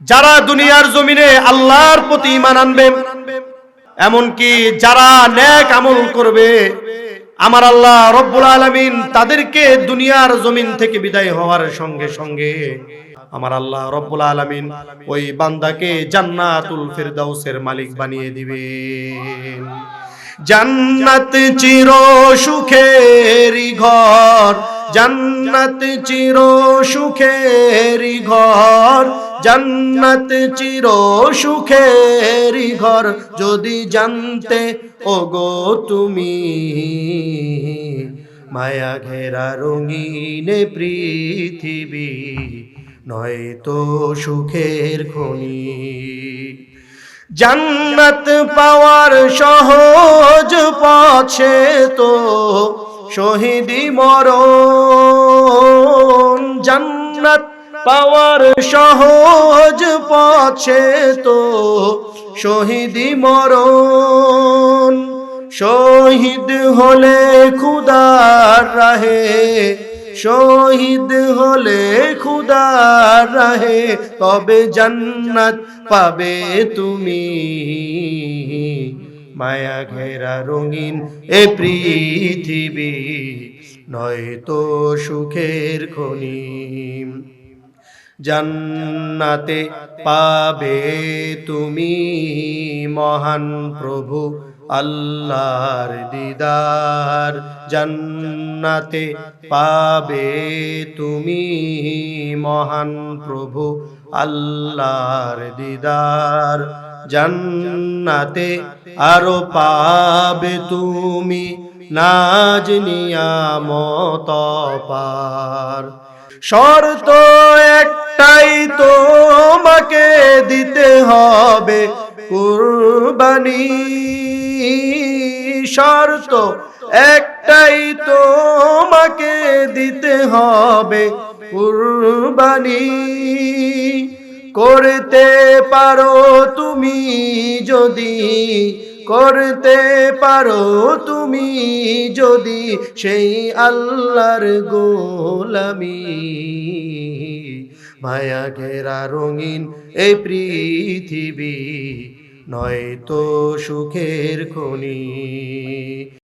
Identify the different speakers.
Speaker 1: যারা দুনিয়ার জমিনে আল্লাহর প্রতি ইমান আনবে, এমনকি যারা নেক আমল করবে, আমার আল্লাহ রব্বুল আলামিন তাদেরকে দুনিয়ার জমিন থেকে বিদায় হওয়ার সঙ্গে সঙ্গে আমার আল্লাহ রব্বুল আলামিন ওই বান্দাকে জান্নাতুল ফিরদাউসের মালিক বানিয়ে দিবে জান্নাত চির সুখেরি ঘর, জান্নাত চির সুখেরি ঘর। জান্নাত চির সুখেরি ঘর। যদি জানতে, ওগো তুমি, মায়া ঘেরা রঙিনে পৃথিবী নয় তো সুখের খনি। জান্নাত পাওয়ার সহজ পছে তো শহীদি মরণ। জান্নাত পাওয়ার সহজ পছে তো শহীদি মরণ। শহীদ হলে খুদার রাহে, শহীদ হলে খুদার রাহে, তবে জান্নাত পাবে তুমি। মায়া ঘেরা রঙিন এ পৃথিবী নয় তো সুখের খনি। জান্নাতে পাবে তুমি মহান প্রভু আল্লাহর দিদার। জান্নাতে পাবে তুমি মহান প্রভু আল্লাহর দিদার। জান্নাতে আরও পাবে তুমি নাজ নিয়ামত পার। শর্ত একটাই তোমাকে দিতে হবে। কুরবানি। শর্ত একটাই তোমাকে দিতে হবে। কুরবানি করতে পারো তুমি যদি করতে পারো তুমি যদি সেই আল্লাহর গোলামি। মায়া ঘেরা রঙিন এই পৃথিবী নয় তো সুখের খনি।